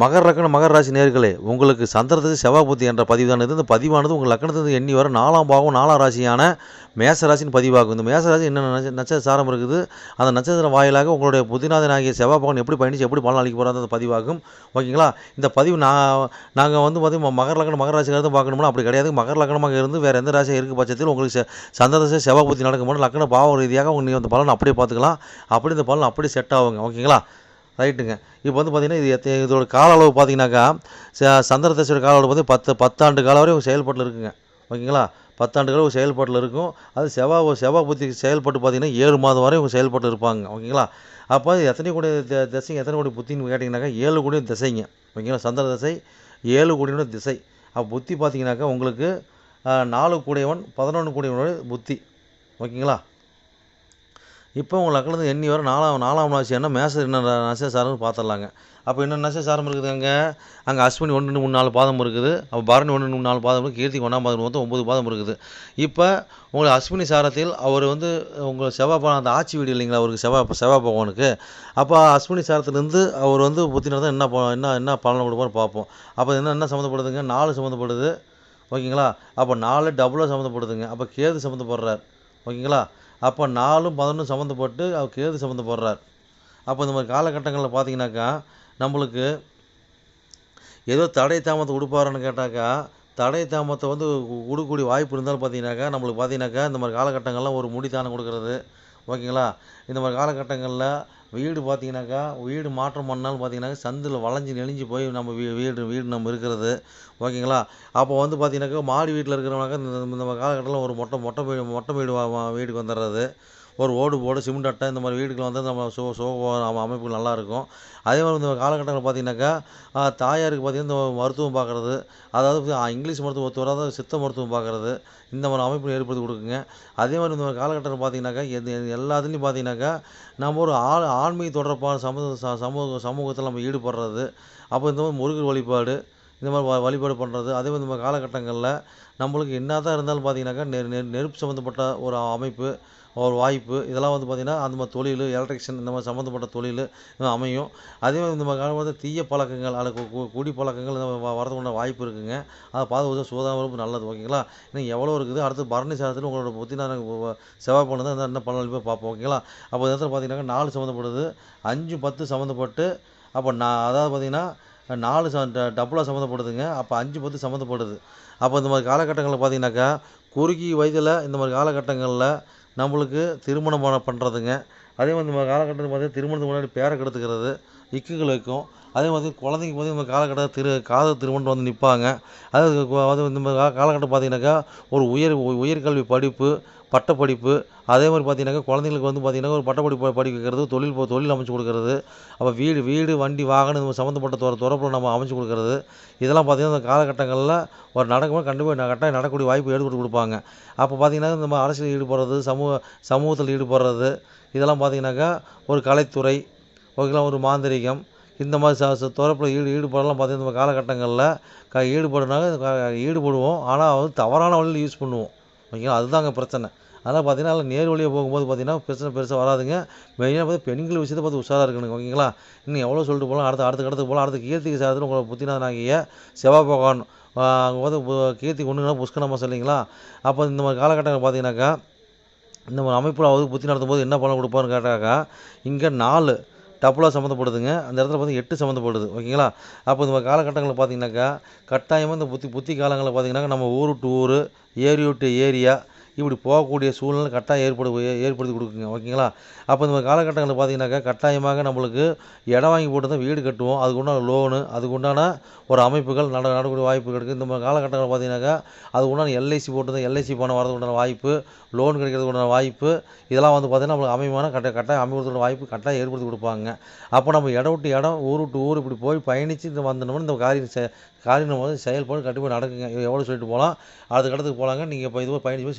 மகர லக்ன மகர ராசி நேர்களே உங்களுக்கு சந்திரத்துக்கு செவ்வாய் புத்தி என்ற பதிவு தான் இந்த பதிவானது உங்கள் லக்னத்துக்கு எண்ணி வர நாலாம் பாகம் நாலாம் ராசியான மேச ராசின்னு பதிவாகும். இந்த மேச ராசி என்ன நட்ச- நட்சத்திர சாரம் இருக்குது? அந்த நட்சத்திரம் வாயிலாக உங்களுடைய புதிநாதன் ஆகிய செவ்வாய் பகவான் எப்படி பயணிச்சு எப்படி பலன் அளிக்க போகிறாங்க அந்த பதிவாகும். ஓகேங்களா? இந்த பதிவு நான் நாங்கள் வந்து பார்த்தீங்கன்னா மகர லக்னம் மகர ராசிக்காரது பார்க்கணும்னா அப்படி கிடையாது. மகர லக்னமாக இருந்து வேறு எந்த ராசியாக இருக்க பட்சத்தில் உங்களுக்கு செ- சந்திரதசை செவ்வாய் புத்தி நடக்கும்போது லக்ன பாவ ரீதியாக நீங்கள் அந்த பலன் அப்படியே பார்த்துக்கலாம். அப்படி இந்த பலன் அப்படியே செட் ஆகுங்க. ஓகேங்களா? ரைட்டுங்க. இப்போ வந்து பார்த்திங்கன்னா இது எத்த- இதோட கால அளவு பார்த்தீங்கன்னாக்கா ச- சந்திர தசையோட கால அளவு வந்து பத்து பத்தாண்டு காலம் வரையும் செயல்பாட்டில் இருக்குங்க. ஓகேங்களா? பத்தாண்டு காலம் செயல்பாட்டில் இருக்கும். அது செவ்வாய் செவ்வாய் புத்தி செயல்பட்டு பார்த்தீங்கன்னா ஏழு மாதம் வரை இவங்க செயல்பட்டு இருப்பாங்க. ஓகேங்களா? அப்போ எத்தனை கோடி த- திசைங்க எத்தனை கோடி புத்தின்னு கேட்டிங்கனாக்கா ஏழு கோடி திசைங்க. ஓகேங்களா? சந்திர திசை ஏழு கோடியோட திசை. அப்போ புத்தி பார்த்தீங்கன்னாக்கா உங்களுக்கு நாலு கூடியவன் பதினொன்று கூடியவனோட புத்தி. ஓகேங்களா? இப்போ உங்கள் லக்னத்து எண்ணி வர நாலாம் நாலாம் ராசி என்ன மேச என்ன நச சாரம்னு பார்த்துடலாங்க. அப்போ என்ன நசை சாரம் இருக்குது அங்கே? அங்கே அஸ்வினி ஒன்று மூணு நாலு பாதம் இருக்குது. அப்போ பரணி ஒன்று மூணு நாலு பாதம் இருக்குது. கீர்த்தி ஒன்றாம் பாதம் மொத்தம் ஒம்பது பாதம் இருக்குது. இப்போ உங்கள் அஸ்வினி சாரத்தில் அவர் வந்து உங்கள் செவ்வாய் பகவான் அந்த ஆட்சி வீடு இல்லைங்களா? அவருக்கு செவ்வாய் செவ்வாய் பகவானுக்கு. அப்போ அஸ்வினி சாரத்துலேருந்து அவர் வந்து புத்தினர் தான் என்ன ப- என்ன என்ன பலனை கொடுப்பான்னு பார்ப்போம். அப்போ என்ன என்ன சம்மந்தப்படுதுங்க? நாலு சம்மந்தப்படுது. ஓகேங்களா? அப்போ நாலு டபுளாக சம்மந்தப்படுதுங்க. அப்போ கேது சம்மந்தப்படுறார். ஓகேங்களா? அப்போ நாலும் பதினொன்றும் சம்மந்தப்பட்டு அவர் கேது சம்மந்தப்படுறார் அப்போ இந்த மாதிரி காலகட்டங்களில் பார்த்தீங்கன்னாக்கா நம்மளுக்கு ஏதோ தடை தாமத்தை கொடுப்பாருன்னு கேட்டாக்கா தடை தாமத்தை வந்து கொடுக்கக்கூடிய வாய்ப்பு இருந்தாலும் பார்த்தீங்கன்னாக்கா நம்மளுக்கு பார்த்தீங்கன்னாக்கா இந்த மாதிரி காலகட்டங்கள்லாம் ஒரு முடி தானம் கொடுக்கறது ஓகேங்களா? இந்த மாதிரி காலகட்டங்களில் வீடு பார்த்தீங்கன்னாக்கா வீடு மாற்றம் பண்ணாலும் பார்த்தீங்கன்னாக்கா சந்தில் வளைஞ்சி நெளிஞ்சு போய் நம்ம வீ வீடு வீடு நம்ம இருக்கிறது. ஓகேங்களா? அப்போ வந்து பார்த்தீங்கன்னாக்கா மாடி வீட்டில் இருக்கிறவனாக்கா இந்த இந்த காலகட்டத்தில் ஒரு மொட்டை மொட்டை வீடு மொட்டை வீடு வா- வீட்டுக்கு வந்துடுறது ஒரு ஓடு போடு சிமெண்ட் அட்டை இந்த மாதிரி வீடுகள் வந்து நம்ம சோ சோ அமைப்பு நல்லாயிருக்கும். அதே மாதிரி இந்த காலகட்டங்களில் பார்த்தீங்கன்னாக்கா தாயாருக்கு பார்த்தீங்கன்னா இந்த மருத்துவம் பார்க்குறது அதாவது இங்கிலீஷ் மருத்துவம் ஒத்து வராத சித்த மருத்துவம் பார்க்குறது இந்த மாதிரி அமைப்பு ஏற்படுத்தி கொடுக்குங்க. அதே மாதிரி இந்த மாதிரி காலகட்டத்தில் பார்த்தீங்கன்னாக்கா எது எல்லாத்துலேயும் பார்த்தீங்கன்னாக்கா நம்ம ஒரு ஆள் ஆன்மீக தொடர்பான சமூக ச- சமூக சமூகத்தில் நம்ம ஈடுபடுறது அப்போ இந்த மாதிரி முருகர் வழிபாடு இந்த மாதிரி வ- வழிபாடு பண்ணுறது அதே மாதிரி இந்த காலகட்டங்களில் நம்மளுக்கு என்ன தான் இருந்தாலும் பார்த்தீங்கன்னாக்கா நெ நெ நெருப்பு சம்மந்தப்பட்ட ஒரு அமைப்பு ஒரு வாய்ப்பு. இதெல்லாம் வந்து பார்த்திங்கன்னா அந்த மாதிரி தொழில் எலக்ட்ரிஷியன் இந்த மாதிரி சம்மந்தப்பட்ட தொழில் அமையும். அதே மாதிரி இந்த மாதிரி காலம் வந்து தீய பழக்கங்கள் அல்லது கு- குடி பழக்கங்கள் வரதுக்குண்டான வாய்ப்பு இருக்குங்க. அதை பார்த்து சுகாதாரம் நல்லது ஓகேங்களா? இன்னும் எவ்வளோ இருக்குது? அடுத்து பரணி சாதத்தில் உங்களோட புத்தினான செவ்வாய் பண்ணது தான் என்ன பலன் போய் பார்ப்போம் ஓகேங்களா? அப்போ இந்த இடத்துல பார்த்தீங்கன்னா நாலு சம்மந்தப்படுது அஞ்சு பத்து சம்மந்தப்பட்டு அப்போ நான் அதாவது பார்த்தீங்கன்னா நாலு ச டபுளாக சம்மந்தப்படுதுங்க அப்போ அஞ்சு பத்து சம்மந்தப்படுது அப்போ இந்த மாதிரி காலகட்டங்களில் பார்த்தீங்கன்னாக்கா குறுகிய வயதில் இந்த மாதிரி காலகட்டங்களில் நம்மளுக்கு திருமணம் பண்ண பண்ணுறதுங்க அதே மாதிரி நம்ம காலகட்டத்தில் பார்த்தீங்கன்னா திருமணத்துக்கு முன்னாடி பேரை கெடுத்துக்கிறது இக்குகள் வைக்கும் அதே மாதிரி குழந்தைங்க பார்த்தீங்கன்னா இந்த காலக்கட்டத்தில் திரு காதல் திருமணம் வந்து நிற்பாங்க அதாவது அது இந்த காலகட்டம் பார்த்தீங்கன்னாக்கா ஒரு உயர் உயர்கல்வி படிப்பு பட்டப்படிப்பு அதே மாதிரி பார்த்தீங்கன்னாக்கா குழந்தைங்களுக்கு வந்து பார்த்தீங்கன்னா ஒரு பட்டப்படிப்பு படிக்க வைக்கிறது தொழில் தொழில் அமைச்சு கொடுக்கறது அப்போ வீடு வீடு வண்டி வாகனம் சம்மந்தப்பட்ட துற துறப்பில் நம்ம அமைச்சு கொடுக்கறது இதெல்லாம் பார்த்திங்கன்னா இந்த காலகட்டங்களில் ஒரு நடக்கும்போது கண்டிப்பாக கட்டாயம் நடக்கக்கூடிய வாய்ப்பு ஏற்படுத்தி கொடுப்பாங்க. அப்போ பார்த்திங்கன்னா இந்த மாதிரி அரசியல் ஈடுபடுறது சமூக சமூகத்தில் ஈடுபடுறது இதெல்லாம் பார்த்தீங்கன்னாக்கா ஒரு கலைத்துறை ஓகேங்களா ஒரு மாந்திரிகம். இந்த மாதிரி சா ச துறப்பில் ஈடு ஈடுபாடெல்லாம் பார்த்தீங்கன்னா நம்ம காலகட்டங்களில் க ஈடுபடுனாங்க ஈடுபடுவோம். ஆனால் வந்து தவறான வழியில் யூஸ் பண்ணுவோம். ஓகேங்களா? அதுதாங்க பிரச்சனை. அதனால் பார்த்தீங்கன்னா அதில் நேர் வழியாக போகும்போது பார்த்தீங்கன்னா பிரச்சனை பெருசாக வராதுங்க. மெயினாக பார்த்து பெண்கள் விஷயத்தை பார்த்து உஷாராக இருக்கணுங்க. ஓகேங்களா? இன்னும் எவ்வளோ சொல்லிட்டு போகலாம் அடுத்த அடுத்த கடத்துக்கு போகலாம் அடுத்த கீர்த்திக்கு சாரத்தில் உங்களை புத்தினாகிய செவ்வாய் பகவான் அங்கே வந்து கீர்த்தி ஒன்றுங்கன்னா புஷ்கரமாக சொல்லிங்களா அப்போ இந்த மாதிரி காலகட்டங்கள் பார்த்தீங்கன்னாக்கா இந்த மாதிரி அமைப்பில் அவர் புத்தி நடத்தும் போது என்ன பலன் கொடுப்பாருன்னு கேட்டாக்கா இங்கே நாலு டப்புலாக சம்மந்தப்படுதுங்க. அந்த இடத்துல வந்து எட்டு சம்மந்தப்படுது. ஓகேங்களா? அப்போ இந்த காலகட்டங்களில் பார்த்தீங்கன்னாக்கா கட்டாயமாக இந்த புத்தி புத்தி காலங்களில் பார்த்தீங்கன்னாக்கா நம்ம ஊர் டு ஊர் ஏரி விட்டு ஏரியா இப்படி போகக்கூடிய சூழ்நிலை கட்டாயம் ஏற்படு ஏற்படுத்தி கொடுக்குங்க ஓகேங்களா? அப்போ இந்த மாதிரி காலகட்டங்களில் பார்த்தீங்கன்னாக்கா கட்டாயமாக நம்மளுக்கு இடம் வாங்கி போட்டு தான் வீடு கட்டுவோம். அதுக்கு உண்டான லோனு அதுக்கு உண்டான ஒரு அமைப்புகள் நட நடக்கூடிய வாய்ப்பு கிடைக்கும் இந்த மாதிரி காலகட்டங்களில் பார்த்தீங்கன்னாக்கா அதுக்குண்டான எல்ஐசி போட்டு தான் எல்ஐசி பணம் வரதுக்கு உண்டான வாய்ப்பு லோன் கிடைக்கிறதுக்கு உண்டான வாய்ப்பு இதெல்லாம் வந்து பார்த்தீங்கன்னா நம்மளுக்கு அமைமான கட்ட கட்டாயம் அமைக்கிறதுக்கு வாய்ப்பு கட்டாயம் ஏற்படுத்தி கொடுப்பாங்க. அப்போ நம்ம இடம் விட்டு இடம் ஊர் விட்டு ஊர் இப்படி போய் பயணித்து இந்த வந்தோம்னா இந்த காரியம் காரியம் நம்ம வந்து செயல்பாடு கண்டிப்பாக நடக்குங்க. எவ்வளோ சொல்லிட்டு போகலாம் அடுத்த இடத்துக்கு போகலாங்க நீங்கள் இப்போ இது பயணிச்சு போய்